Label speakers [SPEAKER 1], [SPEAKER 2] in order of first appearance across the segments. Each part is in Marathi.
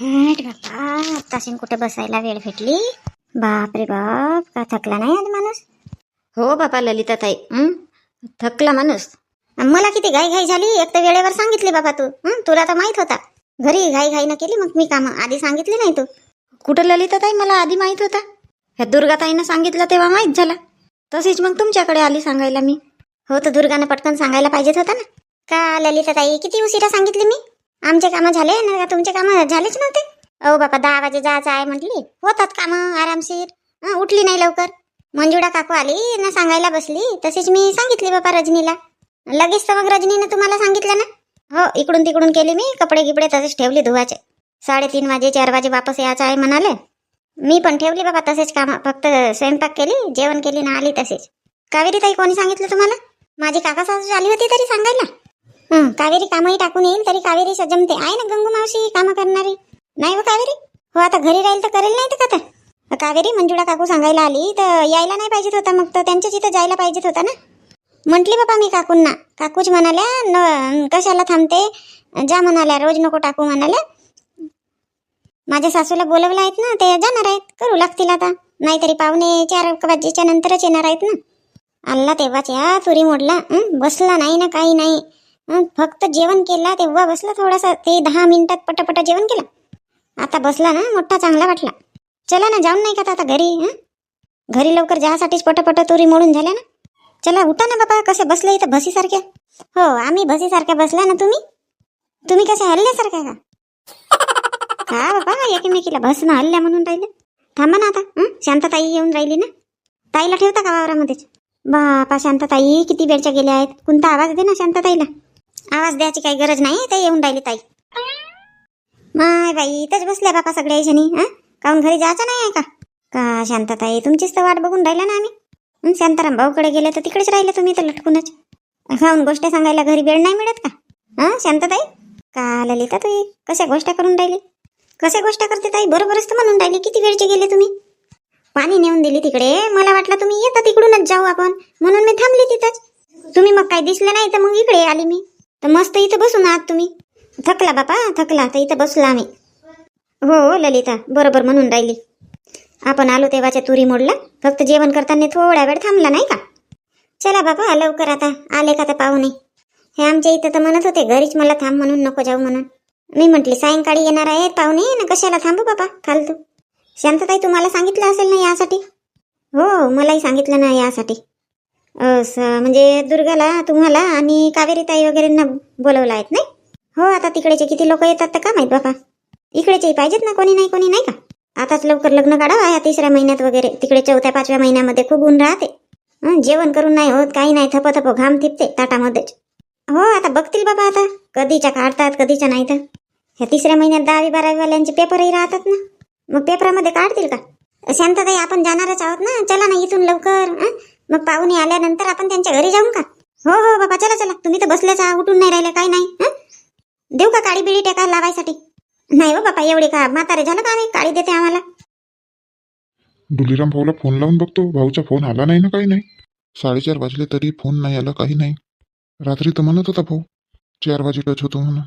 [SPEAKER 1] हट बापा आत्ताशीन कुठे बसायला वेळ भेटली? बाप रे बाप का थकला नाही आज माणूस? हो बापा ललिता ताई थकला माणूस. मला किती घाई घाई झाली? एक तर वेळेवर सांगितली बाबा तू. हं? तुला तर माहीत होता. घरी घाई घाई न केली मग मी कामं आधी सांगितली नाही तू. कुठं ललिता ताई मला आधी माहीत होता. ह्या दुर्गाताईनं सांगितलं तेव्हा माहीत झाला. तशीच मग तुमच्याकडे आली सांगायला मी. हो तर दुर्गानं पटकन सांगायला पाहिजेत होता ना. का ललिता ताई किती उशिरा सांगितली मी? आमचे कामं झाले ना का तुमचे कामं झालेच नव्हते? अहो बापा दहा वाजे जायचं आहे म्हटली. होतात कामं आरामशीर. उठली नाही लवकर. मंजुळा काकू आली ना सांगायला बसली. तशीच मी सांगितली बापा रजनीला. लगेच तर मग रजनीनं तुम्हाला सांगितलं ना? हो इकडून तिकडून केली मी कपडे गिपडे तसेच ठेवले धुवाचे. साडेतीन वाजे चार वाजे वापस यायचं आहे म्हणाले. मी पण ठेवली बाबा तसेच कामं फक्त स्वयंपाक केली जेवण केली ना आली तसेच. कावेरी ताई कोणी सांगितलं तुम्हाला? माझी काका सासू आली होती तरी सांगायला. हं, कावेरी कामही टाकून येईल तरी कावेरी सजमते आहे ना गंगू मावशी कामं करणारी? नाही हो कावेरी? हो आता घरी राहील तर करेल नाही तर का कावेरी मंजुळा काकू सांगायला आली तर यायला नाही पाहिजेत होता मग तर त्यांच्याच इथं जायला पाहिजेत होता ना? म्हटली बाबा मी काकूंना. काकूच म्हणाल्या न कशाला थांबते? जा म्हणाल्या रोज नको टाकू म्हणाल्या. माझ्या सासूला बोलवलं आहेत ना ते जाणार आहेत. करू लागतील आता. नाहीतरी पाहुणे चार वाजेच्या नंतरच येणार आहेत ना. आल्ला तेव्हाच या तुरी मोडला. हं? बसला नाही ना काही नाही. फक्त जेवण केला तेव्हा बसला थोडासा ते दहा मिनिटात पटापट जेवण केलं. आता बसला ना मोठा चांगला वाटला. चला ना जाऊन नाही का आता घरी हां? घरी लवकर जासाठीच पटापट तुरी मोडून झाल्या ना. चला उठा ना बाबा कसे बसले इथं भसीसारख्या. हो आम्ही भसीसारख्या बसला ना तुम्ही? तुम्ही कसे हल्ल्यासारख्या का? का बाबा एकमेकीला भसनं हल्ल्या म्हणून राहिले. थांबा ना आता शांतताई येऊन राहिली ना. ताईला ठेवता का वावरामध्येच बापा शांतताई किती वेळच्या गेल्या आहेत? कोणता आवाज दे ना शांतताईला. आवाज द्यायची काही गरज नाही ते येऊन राहिली ताई. माय बाई इथंच बसल्या बापा सगळ्या जणी हा? काहून घरी जायचं नाही आहे का? का शांतताई तुमचीच तर वाट बघून राहिला ना आम्ही. शांताराम भाऊकडे गेले तर तिकडेच राहिले तुम्ही तर लटकूनच. खाऊन गोष्ट सांगायला घरी वेळ नाही मिळत का? हा शांतताई? का ललिता तू कशा गोष्ट करून राहिली? कशा गोष्ट करते ताई? बरोबरच तर म्हणून राहिली किती वेळचे गेले तुम्ही? पाणी नेऊन दिली तिकडे मला वाटलं तुम्ही येता तिकडूनच जाऊ आपण. म्हणून मी थांबली तिथंच. तुम्ही मग काही दिसले नाही तर मग इकडे आली मी. तर मस्त इथं बसून आहात तुम्ही. थकला बापा थकला. तर इथं बसला आम्ही. हो हो ललिता. बरोबर म्हणून राहिली. आपण आलो तेव्हाच्या तुरी मोडला. फक्त जेवण करताना थोडा वेळ थांबला नाही का? चला बाबा लवकर आता. आले का तर पाहुणे? हे आमच्या इथं तर म्हणत होते घरीच मला थांब म्हणून नको जाऊ म्हणून. मी म्हटली सायंकाळी येणार आहेत पाहुणे? ना कशाला थांबू बाबा फालतू. शांतताई तुम्हाला सांगितलं असेल ना यासाठी? हो, हो मलाही सांगितलं ना यासाठी. असं म्हणजे दुर्गाला तुम्हाला आणि कावेरी ताई वगैरेंना बोलवलं आहेत नाही? हो आता तिकडेचे किती लोक येतात तर का माहीत बाबा इकडेचे पाहिजेत ना कोणी नाही कोणी नाही का? आताच लवकर लग्न काढावं या तिसऱ्या महिन्यात वगैरे. तिकडे चौथ्या पाचव्या महिन्यामध्ये खूप ऊन राहते. जेवण करून नाही होत काही नाही थप थप घाम थिपते ताटामध्येच. हो आता बघतील बाबा आता. कधीच्या काढतात कधीच्या नाही तर. ह्या तिसऱ्या महिन्यात दहावी बारावीवाल्यांचे पेपरही राहतात ना. मग पेपरामध्ये काढतील का? शांतताई आपण जाणारच आहोत ना? चला ना इथून लवकर मग पाहुणे आल्यानंतर आपण त्यांच्या घरी जाऊ का? हो हो बाबा चला चला. तुम्ही तर बसल्याच आहात, उठून नाही राहिले काही नाही हं? देऊ का काळी बिडी टेका लावायसाठी? नाही हो बापा एवढी का? म्हातारे झालं का आम्ही? काळी देते आम्हाला.
[SPEAKER 2] डुलीराम भाऊला फोन लावून बघतो. भाऊचा फोन आला नाही ना काही नाही. साडेचार वाजले तरी फोन नाही आला काही नाही. रात्री तर म्हणत होता भाऊ चार वाजे टच होतो म्हणून.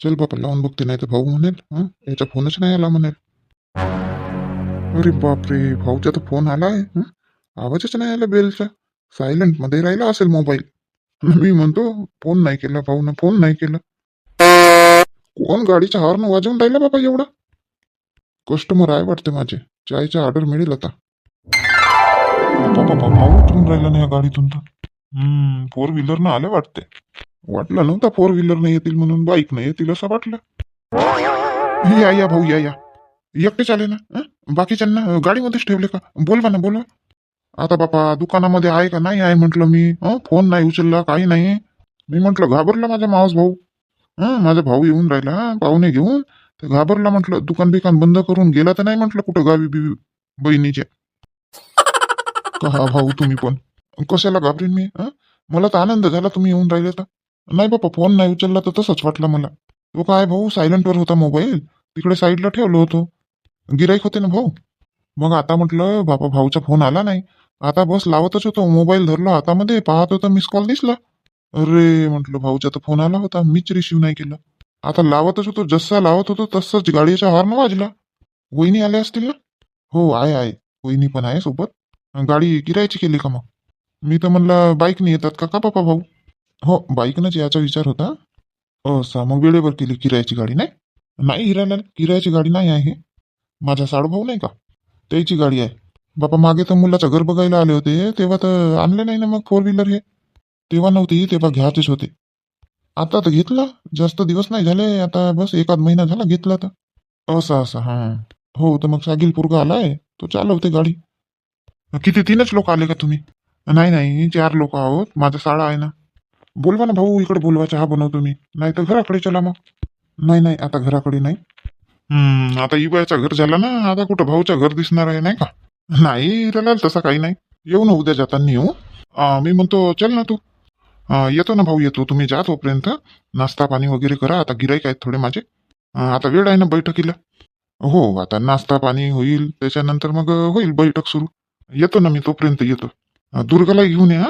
[SPEAKER 2] चल बापा लावून बघते नाही तर भाऊ म्हणेल हं? याचा फोनच नाही आला म्हणेल. अरे बापरे भाऊचा तर फोन आला आहे हं? आवाजच नाही आला बेलचा. सायलेंटमध्ये राहिला असेल मोबाईल मी म्हणतो फोन नाही केला भाऊनं फोन नाही केला. कोण गाडीचा हॉर्न वाजवून राहिला बाबा एवढा? कस्टमर आहे वाटते माझे. चायचा ऑर्डर मिळेल आता. बाबा भाऊ उतरून राहिला नाही या गाडीतून तर. हम्म फोर व्हीलर न आलं वाटते वाटलं नव्हता फोर व्हीलर नाही येतील म्हणून बाईक नाही येतील असं वाटलं. या या भाऊ या या. एकटेच आले ना? बाकीच्यांना गाडीमध्येच ठेवले का? बोलवा ना बोलवा. आता बापा दुकानामध्ये आहे का? नाही आहे म्हटलं मी. हं? फोन नाही उचलला काही नाही. मी म्हटलं घाबरला माझा मावस भाऊ. हं माझा भाऊ येऊन राहिला पाहुणे घेऊन. तर घाबरला म्हटलं दुकान बिकान बंद करून गेला तर नाही म्हटलं कुठं गावी बिवी बहिणीच्या? का हा भाऊ तुम्ही पण? कशाला घाबरीन मी? हं? मला तर आनंद झाला तुम्ही येऊन राहिले तर. नाही बापा फोन नाही उचलला तर तसंच वाटलं मला. तो काय भाऊ सायलेंटवर होता मोबाईल? तिकडे साईडला ठेवलो होतो. गिराईक होते ना भाऊ? मग आता म्हटलं बापा भाऊचा फोन आला नाही. आता बस लावतच होतो मोबाईल धरला हातामध्ये पाहत होता मिस कॉल दिसला. अरे म्हटलं भाऊचा तर फोन आला होता मीच रिसिव्ह नाही केला. आता लावतच होतो जसा लावत होतो तसंच गाडीचा हॉर्न वाजला. वहिनी आल्या असतील ना? हो आहे आहे. वहिनी पण आहे सोबत. गाडी किरायची केली का मग? मी तर म्हणलं बाईकने येतात का का बापा भाऊ? हो बाईकनंच याचा विचार होता. असा मग वेळेवर केली किरायाची गाडी नाही? नाही हिरायला किरायाची गाडी नाही आहे. माझा साडूभाऊ नाही का? त्याची गाडी आहे. बापा मागे तर मुलाचं घर बघायला आले होते. तेव्हा तर आणले नाही ना मग फोर व्हीलर हे. तेव्हा नव्हती तेव्हा घ्यायचेच होते. आता तर घेतला. जास्त दिवस नाही झाले. आता बस एखाद महिना झाला घेतला तर. असं असं हां. हो तर मग सागिल पोरगा आलाय. तो चालवते गाडी. किती तीनच लोक आले का तुम्ही? नाही नाही चार लोक आहोत. माझा साळा आहे ना. बोलवा ना भाऊ इकडे बोलवा चहा बनवतो मी. नाही तर घराकडे चला मग. नाही नाही आता घराकडे नाही. हम्म आता इबायचं घर झाला ना. आता कुठं भाऊचं घर दिसणार आहे नाही का? नाही रलाल तसा काही नाही. येऊ ना उद्या जाताना येऊ अं, मी म्हणतो चल ना तू. अं, येतो ना भाऊ येतो. तुम्ही जा तोपर्यंत. नाश्ता पाणी वगैरे करा. आता गिराईक आहेत थोडे माझे. अं, आता वेळ आहे ना बैठकीला. हो आता नाश्ता पाणी होईल. त्याच्यानंतर मग होईल बैठक सुरू. येतो ना मी तोपर्यंत येतो. अं, दुर्गाला घेऊन या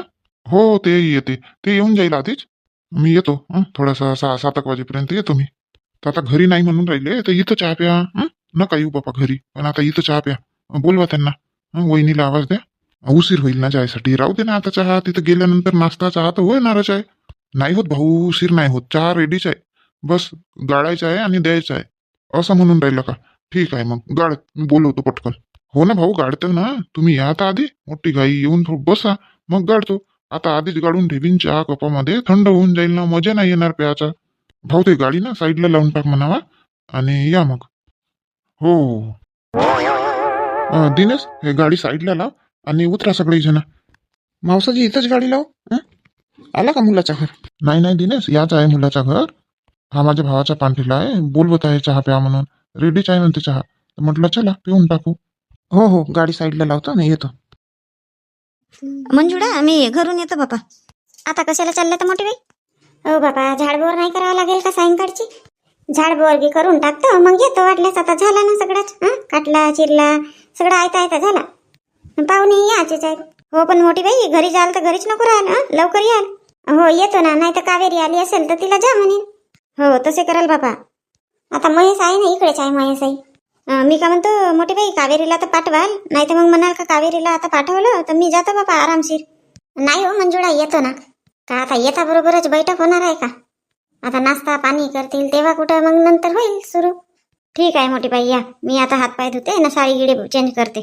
[SPEAKER 2] हो? ते येते. ते येऊन जाईल आधीच. मी येतो हं, थोडासा सहा सात एक वाजेपर्यंत येतो मी. तर आता घरी नाही म्हणून राहिले तर इथं चहा प्या हं? नका येऊ बापा घरी. पण आता इथं चहा प्या. बोलवा त्यांना. हं, वहिनीला आवाज द्या. उशीर होईल ना चहासाठी राहू दे ना आता चहा. तिथं गेल्यानंतर नाश्ता चहा तर होणारच आहे. नाही होत भाऊ उशीर नाही होत. चहा रेडीच आहे. बस गाळायचा आहे आणि द्यायचा आहे. असं म्हणून राहिलं का? ठीक आहे मग गाळ. मी बोलवतो पटकन. हो ना भाऊ गाडतो ना. तुम्ही या आता आधी. मोठी गाई येऊन थोडं बसा. मग गाडतो आता आधीच गाडून ठेवीन चहा कपामध्ये. थंड होऊन जाईल ना. मजा नाही येणार प्याचा भाऊ ते गाडी ना साईडला लावून टाक म्हणावा. आणि या मग. हो. अं, दिनेश हे गाडी साईडला लाव आणि उतरा सगळे जण. मावसाजी इथंच गाडी लाव हं? आला का मुलाचा घर? नाही नाही दिनेश याच आहे मुलाचा घर. हा माझ्या भावाचा पांठीला आहे बोलवत आहे चहा प्या म्हणून. रेडीच आहे म्हणते चहा. तर म्हटलं चला पिऊन टाकू. हो हो गाडी साईडला लावतो ना येतो.
[SPEAKER 1] मंजुळा मी घरून येतो बापा. आता कशाला चाललं तर मोठी बाई? हो बापा झाडबोर नाही करावं लागेल का सायंकाळची? झाड बी करून टाकतो मग येतो वाटल्यास. आता झाला ना सगळाच हं? काटला चिरला सगळं आयता आयता झाला. पाहुणे याचेच आहेत. हो पण मोठी बाई घरी जाल तर घरीच नको राहाल लवकर याल. हो येतो ना नाही तर कावेरी आली असेल तर तिला जा म्हणेन हो तसे कराल बापा. आता महेश आहे ना इकडेच आहे महेश आई. मी का म्हणतो मोठी बाई कावेरीला तर पाठवाल. नाही तर मग म्हणाल का कावेरीला आता पाठवलं तर मी जातो बापा आरामशीर. नाही हो मंजुळा येतो ना. का आता येता बरोबरच बैठक होणार आहे का? आता नाश्ता पाणी करतील तेव्हा कुठं मग नंतर होईल सुरू. ठीक आहे मोठी बाई या. मी आता हातपाय धुते ना साडी गिडे चेंज करते.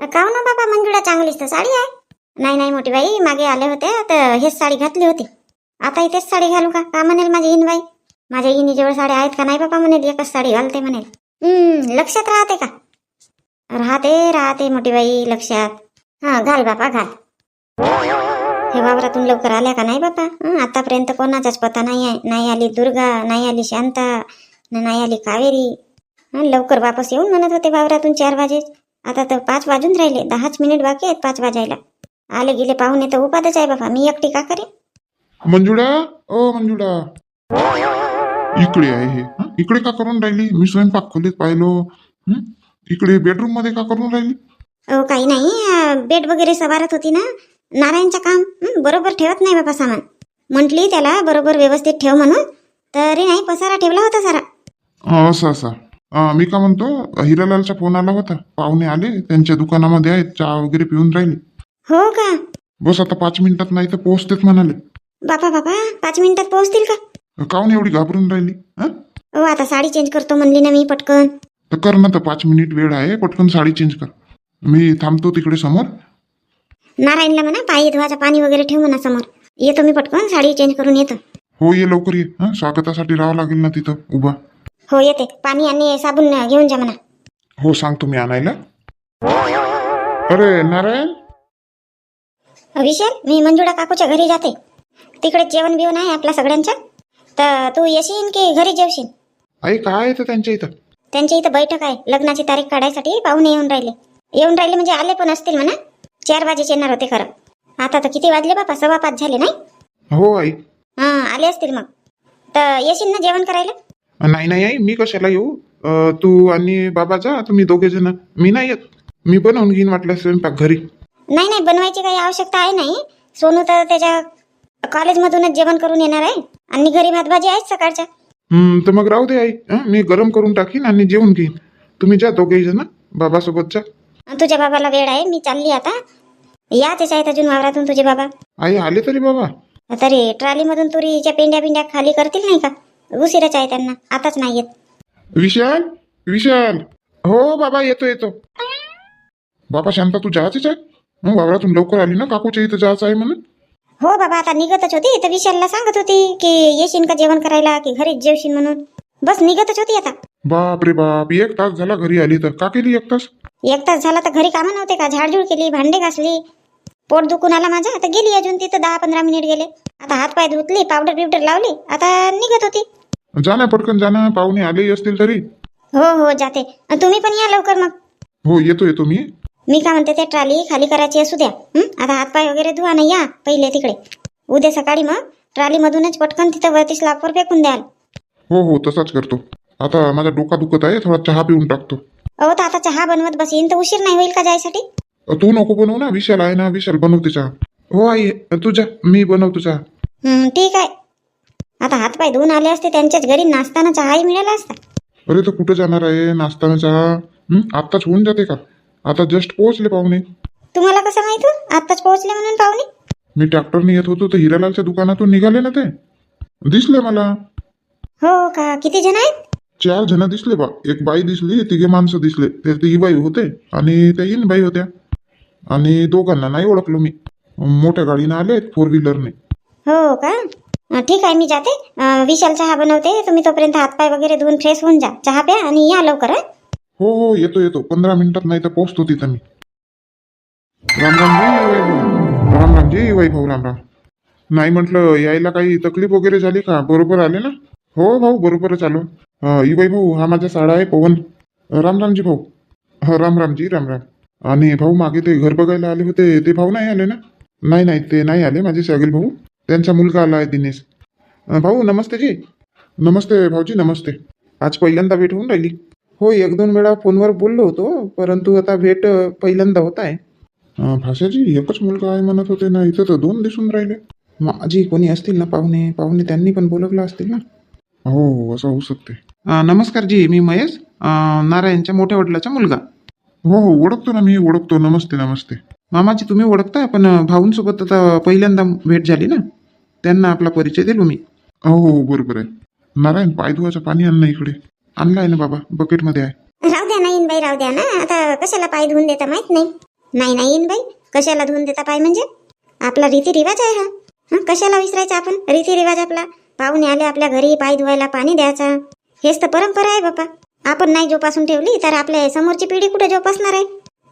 [SPEAKER 1] काव ना हो बाबा मंजुळा चांगलीच तर साडी आहे? नाही नाही मोठी बाई मागे आले होते तर हेच साडी घातली होती. आता तेच साडी घालू का? का म्हणेल माझी हिनबाई? माझ्या इनीजवळ साड्या आहेत का? नाही बाबा म्हणेल एकच साडी घालते म्हणेल. हम्म लक्षात राहते का? राहते राहते मोठी बाई लक्षात. हा घाल बापा घाल. हे वावरातून लवकर आल्या का नाही बापा? आतापर्यंत कोणाचाच पत्ता नाही आहे. नाही आली दुर्गा नाही आली शांता न नाही आली कावेरी. लवकर वापस येऊन म्हणत होते वावरातून चार वाजे. आता तर पाच वाजून राहिले. दहाच मिनिट बाकी आहेत पाच वाजायला. आले गेले पाहुणे तर उपादच आहे बापा. मी एकटी का करेन?
[SPEAKER 2] मंजुळा? ओ मंजुळा. इकडे आहे हे? इकडे का करून राहिली? मी स्वयंपाक खोलीत पाहिलो? इकडे बेडरूममध्ये का करून राहिली?
[SPEAKER 1] काही नाही. बेड वगैरे सवारत होती ना. नारायणचं काम? बरोबर ठेवत नाही बाबा सामान म्हटली त्याला बरोबर व्यवस्थित ठेव म्हणून. तरी नाही पसारा ठेवला होता सारा.
[SPEAKER 2] असं असं. अं, मी का म्हणतो हिरालालचा फोन आला होता. पाहुणे आले त्यांच्या दुकानामध्ये आहेत चहा वगैरे पिऊन राहिले.
[SPEAKER 1] हो का?
[SPEAKER 2] बस आता पाच मिनिटात नाही तर पोहोचतेच म्हणाले.
[SPEAKER 1] बापा बापा पाच मिनिटात पोहोचतील का?
[SPEAKER 2] काऊन एवढी घाबरून राहिली हं?
[SPEAKER 1] हो आता साडी चेंज करतो म्हणली ना मी पटकन.
[SPEAKER 2] तर कर ना तर पाच मिनिट वेळ आहे पटकन साडी चेंज कर. मी थांबतो तिकडे समोर.
[SPEAKER 1] नारायणला म्हणा पायी धुवाचं पाणी वगैरे ठेव म्हणा समोर. येतो मी पटकन साडी चेंज करून येतो.
[SPEAKER 2] हो ये लवकर ये. हं? स्वागतासाठी राहावं लागेल ना तिथं उभा.
[SPEAKER 1] हो येते. पाणी आणि साबण घेऊन जा म्हणा.
[SPEAKER 2] हो सांगतो मी आणायला. अरे नारायण?
[SPEAKER 1] विशाल मी मंजुळा काकूच्या घरी जाते. तिकडे जेवण बिवण आहे आपल्या सगळ्यांच्या तर तू येशील की घरी जेवशील?
[SPEAKER 2] आई काय येतं त्यांच्या इथं?
[SPEAKER 1] त्यांच्या इथं बैठक आहे. लग्नाची तारीख काढायसाठी पाहुणे येऊन राहिले. येऊन राहिले म्हणजे आले पण असतील म्हणा. चार वाजेच येणार होते खरं. आता तर किती वाजले बापा? सव्वा पाच झाले नाही?
[SPEAKER 2] हो आई.
[SPEAKER 1] हां आले असतील मग. तर येशील ना जेवण करायला?
[SPEAKER 2] नाही नाही आई मी कशाला येऊ? अं, तू आणि बाबा जा तुम्ही दोघे जण. मी नाही येत. मी बनवून घेईन वाटलं स्वयंपाक घरी.
[SPEAKER 1] नाही नाही बनवायची काही आवश्यकता आहे नाही. सोनू तर त्याच्या कॉलेजमधूनच जेवण करून येणार आहे. आणि घरी भात भाजी आहेच सकाळच्या.
[SPEAKER 2] तर मग राहू दे आई. हं, मी गरम करून टाकीन आणि जेवून घेईन. तुम्ही जा दोघेही जण. बाबासोबत जा.
[SPEAKER 1] तुझ्या बाबाला वेळ आहे मी चालली आता. या त्याच्या आहेत अजून वावरातून तुझे बाबा.
[SPEAKER 2] आई आले तरी बाबा.
[SPEAKER 1] तरी ट्रॉलीमधून तुरीच्या पेंड्या बिंड्या खाली करतील नाही का? उशिराच आहे त्यांना. आताच नाही येत.
[SPEAKER 2] विशाल विशाल. हो बाबा येतो येतो. बाबा शांता तू जायचीच आहे हं, वावरातून लवकर आली ना? काकूच्या इथं जायचं आहे म्हणून?
[SPEAKER 1] हो बाबा आता निघतच होती. तर विशालला सांगत होती की येशील का जेवण करायला की घरीच जेवशील म्हणून. बस निघतच होती आता.
[SPEAKER 2] बाप रे बाप एक तास झाला घरी आली तर. का केली एक तास?
[SPEAKER 1] एक तास झाला तर घरी कामं नव्हते का? झाडझूड केली भांडे घासली. पोट दुखून आला माझा. आता गेली अजून तिथं दहा पंधरा मिनिट गेले. आता हात पाय धुतली पावडर बिवडर लावली आता निघत होती.
[SPEAKER 2] जा ना पटकन जा ना. पाहुणे आलेही असतील तरी.
[SPEAKER 1] हो हो जाते. अन तुम्ही पण या लवकर मग.
[SPEAKER 2] हो येतो येतो मी.
[SPEAKER 1] मी काय म्हणते ते ट्रॉली खाली करायची असू द्या. हं? आता हातपाय वगैरे धुवा ना या पहिले तिकडे. उद्या सकाळी मग ट्रॉली मधूनच पटकन तिथं वरती स्लॅपवर फेकून द्याल.
[SPEAKER 2] हो हो तसाच करतो. आता माझा डोका दुखत आहे थोडा चहा पिऊन टाकतो.
[SPEAKER 1] अहो तर आता चहा बनवत बसीन तर उशीर नाही होईल का जायसाठी?
[SPEAKER 2] तू नको बनवू ना विशाल आहे ना विशाल बनवते चहा हो आई तू जा मी बनवतो चहा
[SPEAKER 1] हं, ठीक आहे. आता हातपाय धुवून आले असते त्यांच्याच घरी नाश्ताना चहाही मिळाला असता.
[SPEAKER 2] अरे तर कुठं जाणार आहे? नाश्ताना चहा हं? आत्ताच होऊन जाते का? आता जस्ट पोहोचले पाहुणे.
[SPEAKER 1] तुम्हाला कसं माहीत हो? आत्ताच पोहोचले म्हणून पाहुणे.
[SPEAKER 2] मी ट्रॅक्टरने येत होतो तर हिरालालच्या दुकानातून निघाले ना ते. दिसले मला.
[SPEAKER 1] हो का? किती जण आहेत?
[SPEAKER 2] चार जण दिसले बा. एक बाई दिसली तिघे माणसं दिसले. ते ती बाई होते आणि त्या इन बाई होत्या. आणि दोघांना नाही ओळखलो मी. मोठ्या गाडीनं आले फोर व्हीलरने
[SPEAKER 1] हो का? अं, ठीक आहे मी जाते. अं, विशाल चहा बनवते. तुम्ही तोपर्यंत हातपाय वगैरे धुवून फ्रेश होऊन जा. चहा प्या आणि या लवकर हं?
[SPEAKER 2] हो हो येतो येतो. पंधरा मिनिटात नाही तर पोहोचतो तिथं मी. राम राम जी वैभव. राम राम जी वैभव राम राम. नाही म्हटलं यायला काही तकलीफ वगैरे झाली का? बरोबर आले ना? हो भाऊ बरोबरच आलो. अं, ई वैभव हा माझा साडा आहे पवन. राम राम जी भाऊ. हा राम राम जी राम राम. आणि भाऊ मागे ते घर बघायला आले होते ते भाऊ नाही आले ना? नाही नाही ते नाही आले माझे सगळे भाऊ. त्यांचा मुलगा आला आहे दिनेश. भाऊ नमस्ते जी. नमस्ते भाऊजी नमस्ते. आज पहिल्यांदा भेट होऊन राहिली.
[SPEAKER 3] हो एक दोन वेळा फोनवर बोललो होतो परंतु आता भेट पहिल्यांदा होत आहे.
[SPEAKER 2] भाषाजी एकच मुलगा आहे म्हणत होते ना इथं तर दोन दिसून राहिले.
[SPEAKER 3] माझी कोणी असतील ना पाहुणे? पाहुणे त्यांनी पण बोलवलं असतील ना?
[SPEAKER 2] हो हो असं होऊ शकते.
[SPEAKER 3] नमस्कार जी मी महेश. नारायणच्या मोठ्या वडिलाचा मुलगा.
[SPEAKER 2] हो हो ओळखतो ना मी ओळखतो. नमस्ते नमस्ते.
[SPEAKER 3] मामाजी तुम्ही ओळखता पण भाऊंसोबत आता पहिल्यांदा भेट झाली ना? त्यांना आपला परिचय दिलो मी.
[SPEAKER 2] हो हो बरोबर आहे. नारायण पाय धुवाचं पाणी आण ना इकडे.
[SPEAKER 3] आणला आहे ना बाबा बकेटमध्ये आहे.
[SPEAKER 1] राहू द्या ना बाई राहू द्या ना. आता कशाला पाय धुवून देता माहीत नाही? नाही नाही बाई कशाला धुवून देता पाय म्हणजे? आपला रीतिरिवाज आहे हा. हं, कशाला विसरायचा आपण? रीतिरिवाज आपला. पाहुणे आले आपल्या घरी पाय धुवायला पाणी द्यायचा. हेच तर परंपरा आहे बापा. आपण नाही जोपासून ठेवली तर आपल्या समोरची पिढी कुठे जोपासणार आहे?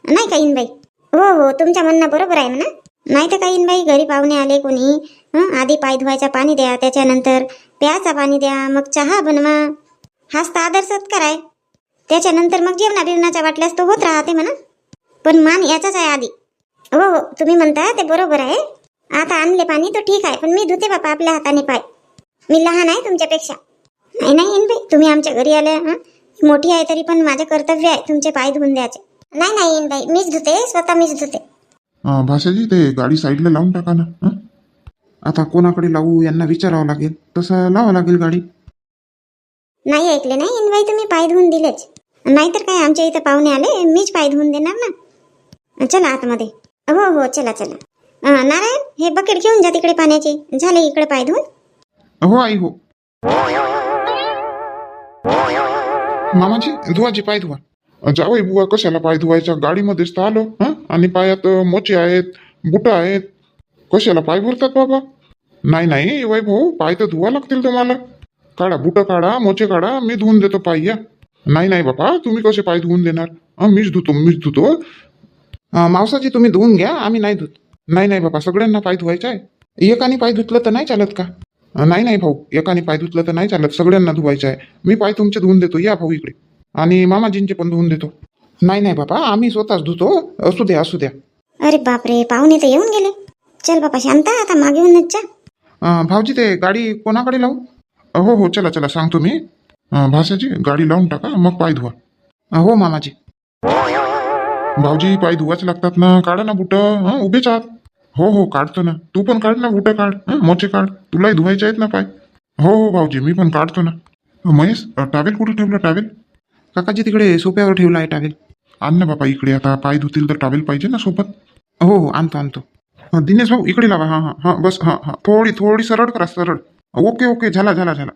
[SPEAKER 1] नाही का बाई हो हो तुमच्या म्हणणं बरोबर आहे म्हणा. नाही तर का बाई घरी पाहुणे आले कोणी? हं, आधी पाय धुवायचा पाणी द्या त्याच्यानंतर प्याचा पाणी द्या मग चहा बनवा. हाच तर आदर सत्कार आहे. त्याच्यानंतर मग जेवणा बिवणाच्या वाटल्यास तो होत राहते म्हणा. पण मान याचाच आहे आधी. हो हो तुम्ही म्हणता ते बरोबर आहे. आता आणले पाणी तर ठीक आहे पण मी धुते बापा आपल्या हाताने पाय. मी लहान आहे तुमच्यापेक्षा. नाही नाही येईन बाई तुम्ही आमच्या घरी आल्या हां? मोठी आहे तरी पण माझे कर्तव्य आहे तुमचे पाय धुवून द्यायचे. नाही नाही येईन बाई. मीच धुते स्वतः मीच धुते.
[SPEAKER 2] अं, भाषाजी ते गाडी साईडला लावून टाका ना हं?
[SPEAKER 3] आता कोणाकडे लावू यांना विचारावं लागेल. तसं लावावं लागेल गाडी.
[SPEAKER 1] नाही ऐकले नाही येईन बाई तुम्ही पाय धुवून दिलेच. नाहीतर काय आमच्या इथं पाहुणे आले मीच पाय धुवून देणार ना? चला आतमध्ये. हो हो चला चला. अं, नारायण हे बकेट घेऊन जा तिकडे पाण्याचे. झाले इकडे पाय धुवून.
[SPEAKER 3] हो आई हो. मामाजी धुवाजी पाय धुवा.
[SPEAKER 2] जावई बुवा कशाला पाय धुवायचा गाडीमध्येच तर आलो हा? आणि पायात मोचे आहेत बुट आहेत. कशाला पाय भरतात बाबा? नाही नाही वैभव पाय तर धुवा लागतील तुम्हाला. काढा बुट काढा मोचे काढा मी धुवून देतो पाय या. नाही नाही बाबा तुम्ही कसे पाय धुवून देणार? मीच धुतो मीच धुतो.
[SPEAKER 3] मावसाची तुम्ही धुवून घ्या आम्ही नाही धुत. नाही नाही बाबा सगळ्यांना पाय धुवायचा आहे. एकाने पाय धुतलं तर नाही चालत का? नाही नाही भाऊ. एकाने पाय धुतलं तर नाही चालत. सगळ्यांना धुवायचं आहे मी पाय तुमचे धुवून देतो. या भाऊ इकडे. आणि मामाजींचे पण धुवून देतो. नाही नाही बाबा. आम्ही स्वतःच धुतो. असू द्या असू द्या.
[SPEAKER 1] अरे बापरे पाहुणे तर येऊन गेले. चल बापा शांता आता मागे येऊनच जा.
[SPEAKER 3] अ, भाऊजी ते गाडी कोणाकडे लावू?
[SPEAKER 2] अं, हो हो चला चला सांगतो मी. अं, भाषाजी गाडी लावून टाका. मग पाय धुवा.
[SPEAKER 3] अ, हो मामाजी.
[SPEAKER 2] भाऊजी पाय धुवाच लागतात ना. काढा ना बुट. हं उभेच आहात हो हो काढतो ना. तू पण काढ ना उठं काढ. मोचे काढ. तुलाही धुवायचे आहेत ना पाय. हो हो भाऊजी मी पण काढतो ना. महेश टावेल कुठे ठेवलं टावेल
[SPEAKER 3] काकाजी तिकडे सोप्यावर ठेवला आहे टावेल
[SPEAKER 2] आण ना बापा इकडे आता पाय धुतील तर टावेल पाहिजे ना सोबत.
[SPEAKER 3] हो हो आणतो आणतो.
[SPEAKER 2] दिनेश भाऊ इकडे लावा. हां हां हां बस हां हां. थोडी थोडी सरळ करा सरळ. ओके ओके झाला झाला झाला.